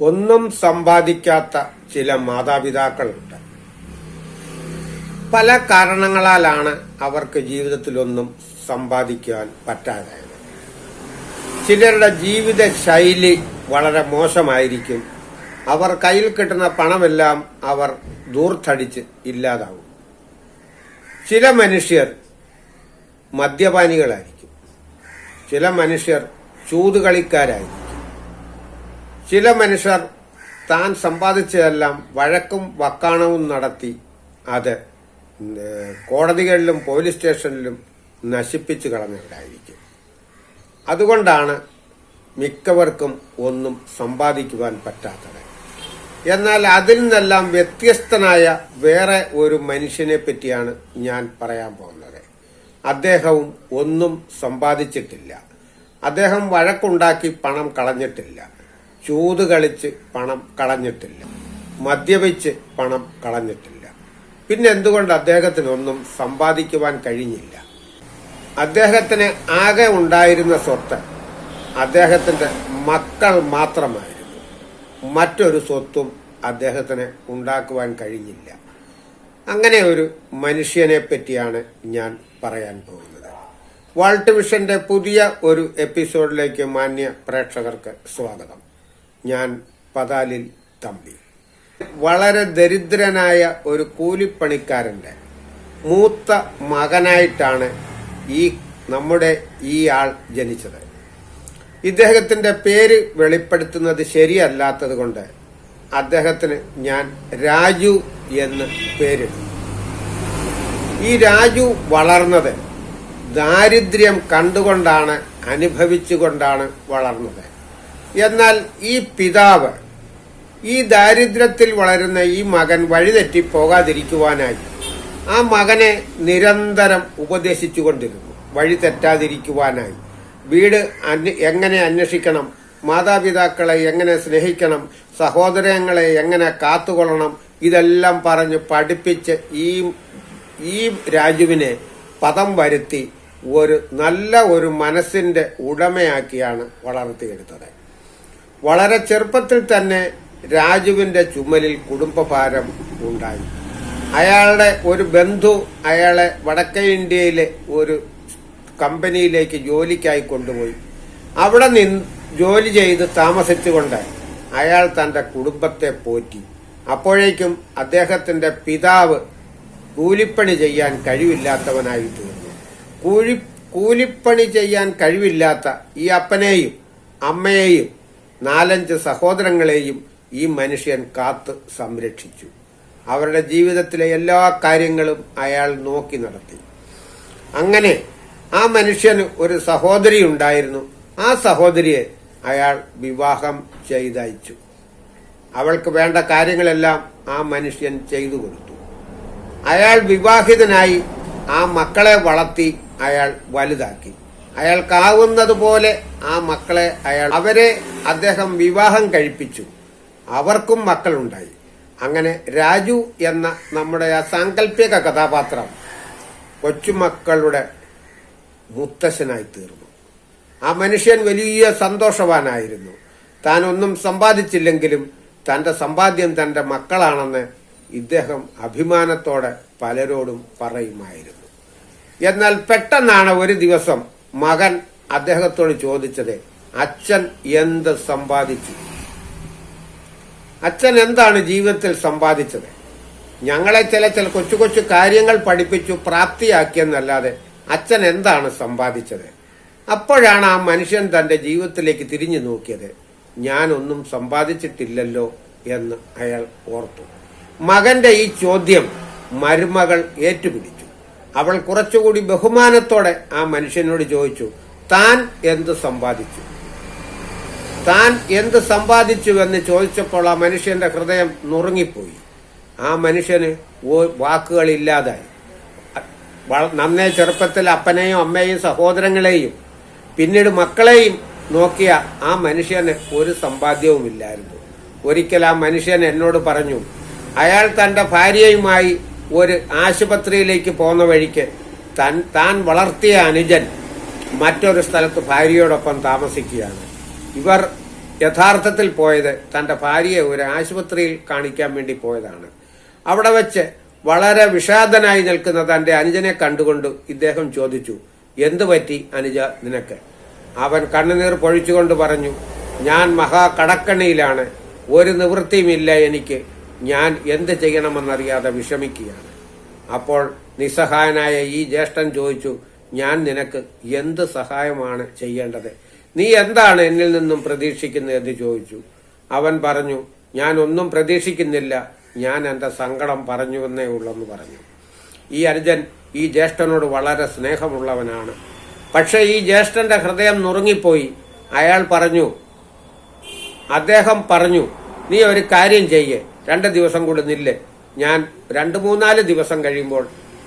ഒന്നും സമ്പാദിക്കാത്ത ചില മാതാപിതാക്കളുണ്ട്. പല കാരണങ്ങളാലാണ് അവർക്ക് ജീവിതത്തിലൊന്നും സമ്പാദിക്കാൻ പറ്റാതായത്. ചിലരുടെ ജീവിത ശൈലി വളരെ മോശമായിരിക്കും. അവർ കയ്യിൽ കിട്ടുന്ന പണമെല്ലാം അവർ ദൂർത്തടിച്ച് ഇല്ലാതാവും. ചില മനുഷ്യർ മദ്യപാനികളായിരിക്കും. ചില മനുഷ്യർ ചൂതുകളിക്കാരായിരിക്കും. ചില മനുഷ്യർ താൻ സമ്പാദിച്ചതെല്ലാം വഴക്കും വക്കാണവും നടത്തി അത് കോടതികളിലും പോലീസ് സ്റ്റേഷനിലും നശിപ്പിച്ചു കളഞ്ഞവരായിരിക്കും. അതുകൊണ്ടാണ് മിക്കവർക്കും ഒന്നും സമ്പാദിക്കുവാൻ പറ്റാത്തത്. എന്നാൽ അതിൽ നിന്നെല്ലാം വ്യത്യസ്തനായ വേറെ ഒരു മനുഷ്യനെ പറ്റിയാണ് ഞാൻ പറയാൻ പോകുന്നത്. അദ്ദേഹവും ഒന്നും സമ്പാദിച്ചിട്ടില്ല. അദ്ദേഹം വഴക്കുണ്ടാക്കി പണം കളഞ്ഞിട്ടില്ല. ചൂത് കളിച്ച് പണം കളഞ്ഞിട്ടില്ല. മദ്യപിച്ച് പണം കളഞ്ഞിട്ടില്ല. പിന്നെ എന്തുകൊണ്ട് അദ്ദേഹത്തിനൊന്നും സമ്പാദിക്കുവാൻ കഴിഞ്ഞില്ല? അദ്ദേഹത്തിന് ആകെ ഉണ്ടായിരുന്ന സ്വത്ത് അദ്ദേഹത്തിന്റെ മക്കൾ മാത്രമായിരുന്നു. മറ്റൊരു സ്വത്തും അദ്ദേഹത്തിന് ഉണ്ടാക്കുവാൻ കഴിഞ്ഞില്ല. അങ്ങനെ ഒരു മനുഷ്യനെ പറ്റിയാണ് ഞാൻ പറയാൻ പോകുന്നത്. വാൾട്ട് വിഷന്റെ പുതിയ ഒരു എപ്പിസോഡിലേക്ക് മാന്യ പ്രേക്ഷകർക്ക് സ്വാഗതം. ഞാൻ പതാലിൽ തമ്പി. വളരെ ദരിദ്രനായ ഒരു കൂലിപ്പണിക്കാരന്റെ മൂത്ത മകനായിട്ടാണ് ഈ നമ്മുടെ ഈ ആൾ ജനിച്ചത്. ഇദ്ദേഹത്തിന്റെ പേര് വെളിപ്പെടുത്തുന്നത് ശരിയല്ലാത്തത് കൊണ്ട് അദ്ദേഹത്തിന് ഞാൻ രാജു എന്ന് പേരിട്ടു. ഈ രാജു വളർന്നത് ദാരിദ്ര്യം കണ്ടുകൊണ്ടാണ് അനുഭവിച്ചുകൊണ്ടാണ് വളർന്നത്. എന്നാൽ ഈ പിതാവ് ഈ ദാരിദ്ര്യത്തിൽ വളരുന്ന ഈ മകൻ വഴിതെറ്റി പോകാതിരിക്കുവാനായി ആ മകനെ നിരന്തരം ഉപദേശിച്ചുകൊണ്ടിരുന്നു. വഴി തെറ്റാതിരിക്കുവാനായി. വീട് എങ്ങനെ അന്വേഷിക്കണം? മാതാപിതാക്കളെ എങ്ങനെ സ്നേഹിക്കണം? സഹോദരങ്ങളെ എങ്ങനെ കാത്തുകൊള്ളണം? ഇതെല്ലാം പറഞ്ഞ് പഠിപ്പിച്ച് ഈ ഈ രാജുവിനെ പദം വരുത്തി ഒരു നല്ല ഒരു മനസ്സിന്റെ ഉടമയാക്കിയാണ് വളർത്തിയെടുത്തത്. വളരെ ചെറുപ്പത്തിൽ തന്നെ രാജുവിന്റെ ചുമലിൽ കുടുംബഭാരം ഉണ്ടായി. അയാളുടെ ഒരു ബന്ധു അയാളെ വടക്കേ ഇന്ത്യയിലെ ഒരു കമ്പനിയിലേക്ക് ജോലിക്കായി കൊണ്ടുപോയി. അവിടെ നിന്ന് ജോലി ചെയ്ത് താമസിച്ചുകൊണ്ട് അയാൾ തന്റെ കുടുംബത്തെ പോറ്റി. അപ്പോഴേക്കും അദ്ദേഹത്തിന്റെ പിതാവ് കൂലിപ്പണി ചെയ്യാൻ കഴിവില്ലാത്തവനായി തീർന്നു കൂലി കൂലിപ്പണി ചെയ്യാൻ കഴിവില്ലാത്ത ഈ അപ്പനെയും അമ്മയെയും നാലഞ്ച് സഹോദരങ്ങളെയും ഈ മനുഷ്യൻ കാത്ത് സംരക്ഷിച്ചു. അവരുടെ ജീവിതത്തിലെ എല്ലാ കാര്യങ്ങളും അയാൾ നോക്കി നടത്തി. അങ്ങനെ ആ മനുഷ്യന് ഒരു സഹോദരി ഉണ്ടായിരുന്നു. ആ സഹോദരിയെ അയാൾ വിവാഹം ചെയ്തയച്ചു. അവൾക്ക് വേണ്ട കാര്യങ്ങളെല്ലാം ആ മനുഷ്യൻ ചെയ്തു കൊടുത്തു. അയാൾ വിവാഹിതനായി ആ മക്കളെ വളർത്തി അയാൾ വലുതാക്കി. അയാൾക്കാവുന്നത് പോലെ ആ മക്കളെ അയാൾ അവരെ അദ്ദേഹം വിവാഹം കഴിപ്പിച്ചു. അവർക്കും മക്കളുണ്ടായി. അങ്ങനെ രാജു എന്ന നമ്മുടെ ആ സാങ്കല്പിക കഥാപാത്രം കൊച്ചുമക്കളുടെ മുത്തശ്ശനായി തീർന്നു. ആ മനുഷ്യൻ വലിയ സന്തോഷവാനായിരുന്നു. താൻ ഒന്നും സമ്പാദിച്ചില്ലെങ്കിലും തന്റെ സമ്പാദ്യം തന്റെ മക്കളാണെന്ന് ഇദ്ദേഹം അഭിമാനത്തോടെ പലരോടും പറയുമായിരുന്നു. എന്നാൽ പെട്ടെന്നാണ് ഒരു ദിവസം മകൻ അദ്ദേഹത്തോട് ചോദിച്ചത് അച്ഛൻ എന്ത് സമ്പാദിച്ചു? അച്ഛൻ എന്താണ് ജീവിതത്തിൽ സമ്പാദിച്ചത്? ഞങ്ങളെ ചില ചില കൊച്ചു കൊച്ചു കാര്യങ്ങൾ പഠിപ്പിച്ചു പ്രാപ്തിയാക്കിയെന്നല്ലാതെ അച്ഛൻ എന്താണ് സമ്പാദിച്ചത്? അപ്പോഴാണ് ആ മനുഷ്യൻ തന്റെ ജീവിതത്തിലേക്ക് തിരിഞ്ഞു നോക്കിയത്. ഞാനൊന്നും സമ്പാദിച്ചിട്ടില്ലല്ലോ എന്ന് അയാൾ ഓർത്തു. മകന്റെ ഈ ചോദ്യം മരുമകൾ ഏറ്റുപിടിച്ചു. അവൾ കുറച്ചുകൂടി ബഹുമാനത്തോടെ ആ മനുഷ്യനോട് ചോദിച്ചു താൻ എന്ത് സമ്പാദിച്ചു? താൻ എന്ത് സമ്പാദിച്ചുവെന്ന് ചോദിച്ചപ്പോൾ ആ മനുഷ്യന്റെ ഹൃദയം നുറുങ്ങിപ്പോയി. ആ മനുഷ്യന് വാക്കുകളില്ലാതായി. നന്നേ ചെറുപ്പത്തിൽ അപ്പനെയും അമ്മയെയും സഹോദരങ്ങളെയും പിന്നീട് മക്കളെയും നോക്കിയ ആ മനുഷ്യന് ഒരു സമ്പാദ്യവുമില്ലായിരുന്നു. ഒരിക്കൽ ആ മനുഷ്യൻ എന്നോട് പറഞ്ഞു അയാൾ തന്റെ ഭാര്യയുമായി ഒരു ആശുപത്രിയിലേക്ക് പോകുന്ന വഴിക്ക് തൻ താൻ വളർത്തിയ അനുജൻ മറ്റൊരു സ്ഥലത്ത് ഭാര്യയോടൊപ്പം താമസിക്കുകയാണ്. ഇവർ യഥാർത്ഥത്തിൽ പോയത് തന്റെ ഭാര്യയെ ഒരു ആശുപത്രിയിൽ കാണിക്കാൻ വേണ്ടി പോയതാണ്. അവിടെ വെച്ച് വളരെ വിഷാദനായി നിൽക്കുന്ന തന്റെ അനുജനെ കണ്ടുകൊണ്ട് ഇദ്ദേഹം ചോദിച്ചു എന്തു പറ്റി അനുജ നിനക്ക്? അവൻ കണ്ണുനീർ പൊഴിച്ചുകൊണ്ട് പറഞ്ഞു ഞാൻ മഹാകടക്കണിയിലാണ്. ഒരു നിവൃത്തിയുമില്ല എനിക്ക്. ഞാൻ എന്ത് ചെയ്യണമെന്നറിയാതെ വിഷമിക്കുകയാണ്. അപ്പോൾ നിസ്സഹായനായ ഈ ജ്യേഷ്ഠൻ ചോദിച്ചു ഞാൻ നിനക്ക് എന്ത് സഹായമാണ് ചെയ്യേണ്ടത്? നീ എന്താണ് എന്നിൽ നിന്നും പ്രതീക്ഷിക്കുന്നത്? എന്ന് ചോദിച്ചു. അവൻ പറഞ്ഞു ഞാൻ ഒന്നും പ്രതീക്ഷിക്കുന്നില്ല. ഞാൻ എന്റെ സങ്കടം പറഞ്ഞുവെന്നേ ഉള്ളെന്ന് പറഞ്ഞു. ഈ അനുജൻ ഈ ജ്യേഷ്ഠനോട് വളരെ സ്നേഹമുള്ളവനാണ്. പക്ഷെ ഈ ജ്യേഷ്ഠന്റെ ഹൃദയം നുറുങ്ങിപ്പോയി. അയാൾ പറഞ്ഞു അദ്ദേഹം പറഞ്ഞു നീ ഒരു കാര്യം ചെയ്യേ. രണ്ട് ദിവസം കൂടി നില്ല് ഞാൻ രണ്ട് മൂന്നാൽ ദിവസം കഴിയുമ്പോൾ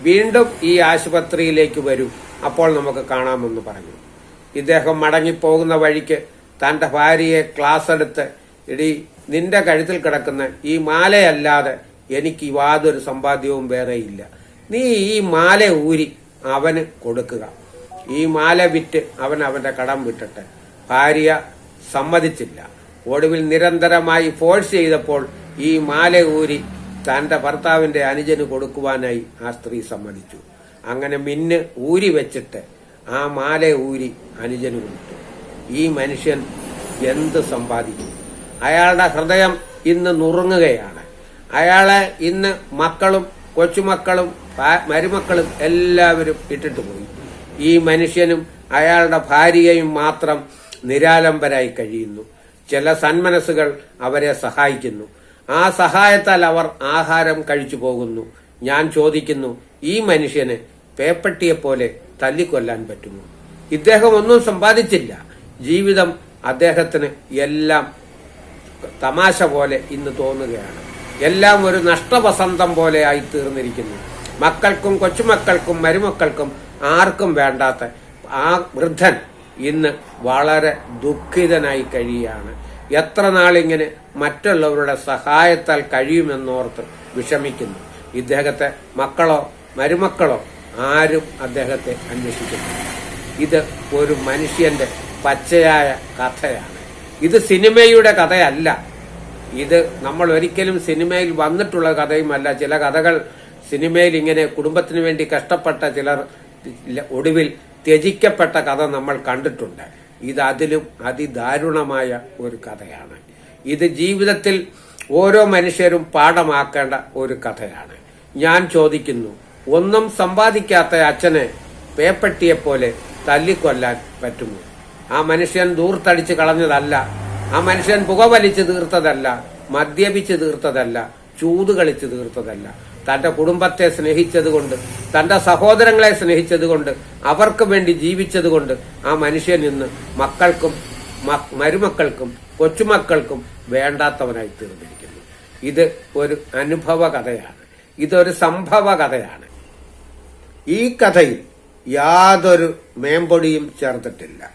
വീണ്ടും ഈ ആശുപത്രിയിലേക്ക് വരും. അപ്പോൾ നമുക്ക് കാണാമെന്ന് പറഞ്ഞു. ഇദ്ദേഹം മടങ്ങിപ്പോകുന്ന വഴിക്ക് തന്റെ ഭാര്യയെ ക്ലാസ് എടുത്ത് ഇടി നിന്റെ കഴുത്തിൽ കിടക്കുന്ന ഈ മാലയല്ലാതെ എനിക്ക് യാതൊരു സമ്പാദ്യവും വേറെയില്ല നീ ഈ മാല ഊരി അവന് കൊടുക്കുക. ഈ മാല വിറ്റ് അവൻ അവന്റെ കടം വിട്ടിട്ട് ഭാര്യ സമ്മതിച്ചില്ല. ഒടുവിൽ നിരന്തരമായി ഫോഴ്സ് ചെയ്തപ്പോൾ ഈ മാല ഊരി തന്റെ ഭർത്താവിന്റെ അനുജന് കൊടുക്കുവാനായി ആ സ്ത്രീ സമ്മതിച്ചു. അങ്ങനെ മിന്ന് ഊരി വെച്ചിട്ട് ആ മാല ഊരി അനുജന് കൊടുത്തു. ഈ മനുഷ്യൻ എന്ത് സമ്പാദിച്ചു അയാളുടെ ഹൃദയം ഇന്ന് നുറുങ്ങുകയാണ്. അയാളെ ഇന്ന് മക്കളും കൊച്ചുമക്കളും മരുമക്കളും എല്ലാവരും ഇട്ടിട്ട് പോയി. ഈ മനുഷ്യനും അയാളുടെ ഭാര്യയും മാത്രം നിരാലംബരായി കഴിയുന്നു. ചില സന്മനസ്സുകൾ അവരെ സഹായിക്കുന്നു. ആ സഹായത്താൽ അവർ ആഹാരം കഴിച്ചു പോകുന്നു. ഞാൻ ചോദിക്കുന്നു ഈ മനുഷ്യന് പേപ്പട്ടിയെ പോലെ തല്ലിക്കൊല്ലാൻ പറ്റുമോ? ഇദ്ദേഹം ഒന്നും സമ്പാദിച്ചില്ല. ജീവിതം അദ്ദേഹത്തിന് എല്ലാം തമാശ പോലെ ഇന്ന് തോന്നുകയാണ്. എല്ലാം ഒരു നഷ്ടവസന്തം പോലെ ആയി തീർന്നിരിക്കുന്നു. മക്കൾക്കും കൊച്ചുമക്കൾക്കും മരുമക്കൾക്കും ആർക്കും വേണ്ടാത്ത ആ വൃദ്ധൻ ഇന്ന് വളരെ ദുഃഖിതനായി കഴിയുകയാണ്. എത്ര നാളിങ്ങനെ മറ്റുള്ളവരുടെ സഹായത്താൽ കഴിയുമെന്നോർത്ത് വിഷമിക്കുന്നു. ഇദ്ദേഹത്തെ മക്കളോ മരുമക്കളോ ആരും അദ്ദേഹത്തെ അന്വേഷിക്കുന്നു ഇത് ഒരു മനുഷ്യന്റെ പച്ചയായ കഥയാണ്. ഇത് സിനിമയുടെ കഥയല്ല. ഇത് നമ്മൾ ഒരിക്കലും സിനിമയിൽ വന്നിട്ടുള്ള കഥയുമല്ല. ചില കഥകൾ സിനിമയിൽ ഇങ്ങനെ കുടുംബത്തിന് വേണ്ടി കഷ്ടപ്പെട്ട ചിലർ ഒടുവിൽ ത്യജിക്കപ്പെട്ട കഥ നമ്മൾ കണ്ടിട്ടുണ്ട്. ഇത് അതിലും അതിദാരുണമായ ഒരു കഥയാണ്. ഇത് ജീവിതത്തിൽ ഓരോ മനുഷ്യരും പാഠമാക്കേണ്ട ഒരു കഥയാണ്. ഞാൻ ചോദിക്കുന്നു ഒന്നും സമ്പാദിക്കാത്ത അച്ഛനെ പേപ്പട്ടിയെ പോലെ തല്ലിക്കൊല്ലാൻ പറ്റുമോ? ആ മനുഷ്യൻ ദൂർത്തടിച്ച് കളഞ്ഞതല്ല ആ മനുഷ്യൻ പുകവലിച്ച് തീർത്തതല്ല മദ്യപിച്ച് തീർത്തതല്ല ചൂത് കളിച്ച് തീർത്തതല്ല. തന്റെ കുടുംബത്തെ സ്നേഹിച്ചതുകൊണ്ട് തന്റെ സഹോദരങ്ങളെ സ്നേഹിച്ചതുകൊണ്ട് അവർക്ക് വേണ്ടി ജീവിച്ചതുകൊണ്ട് ആ മനുഷ്യൻ ഇന്ന് മക്കൾക്കും മരുമക്കൾക്കും കൊച്ചുമക്കൾക്കും വേണ്ടാത്തവനായി തീർന്നിരിക്കുന്നു. ഇത് ഒരു അനുഭവ കഥയാണ്. ഇതൊരു സംഭവ കഥയാണ്. ഈ കഥയിൽ യാതൊരു മേമ്പൊടിയും ചേർത്തിട്ടില്ല.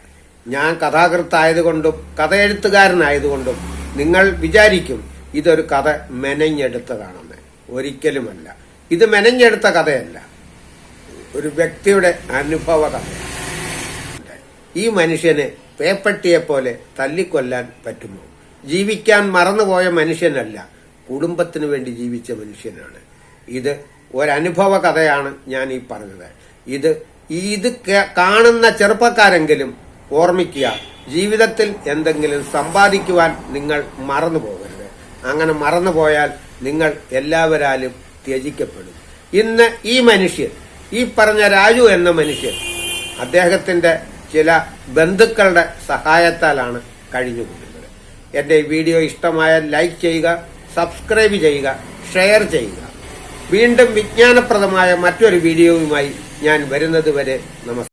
ഞാൻ കഥാകൃത്തായതുകൊണ്ടും കഥയെഴുത്തുകാരനായതുകൊണ്ടും നിങ്ങൾ വിചാരിക്കും ഇതൊരു കഥ മെനഞ്ഞെടുത്തതാണെന്ന്. ഒരിക്കലുമല്ല. ഇത് മെനഞ്ഞെടുത്ത കഥയല്ല. ഒരു വ്യക്തിയുടെ അനുഭവ കഥ ഈ മനുഷ്യനെ പേപ്പട്ടിയെ പോലെ തല്ലിക്കൊല്ലാൻ പറ്റുമോ? ജീവിക്കാൻ മറന്നുപോയ മനുഷ്യനല്ല കുടുംബത്തിന് വേണ്ടി ജീവിച്ച മനുഷ്യനാണ്. ഇത് ഒരനുഭവ കഥയാണ് ഞാൻ ഈ പറഞ്ഞത്. ഇത് ഇത് കാണുന്ന ചെറുപ്പക്കാരെങ്കിലും ഓർമ്മിക്കുക ജീവിതത്തിൽ എന്തെങ്കിലും സമ്പാദിക്കുവാൻ നിങ്ങൾ മറന്നു പോകരുത് അങ്ങനെ മറന്നുപോയാൽ നിങ്ങൾ എല്ലാവരാലും ത്യജിക്കപ്പെടും. ഇന്ന് ഈ മനുഷ്യൻ ഈ പറഞ്ഞ രാജു എന്ന മനുഷ്യൻ അദ്ദേഹത്തിന്റെ ചില ബന്ധുക്കളുടെ സഹായത്താലാണ് കഴിഞ്ഞുകൂടുന്നത് എന്റെ ഈ വീഡിയോ ഇഷ്ടമായാൽ ലൈക്ക് ചെയ്യുക സബ്സ്ക്രൈബ് ചെയ്യുക ഷെയർ ചെയ്യുക. വീണ്ടും വിജ്ഞാനപ്രദമായ മറ്റൊരു വീഡിയോയുമായി ഞാൻ വരുന്നതുവരെ നമസ്കാരം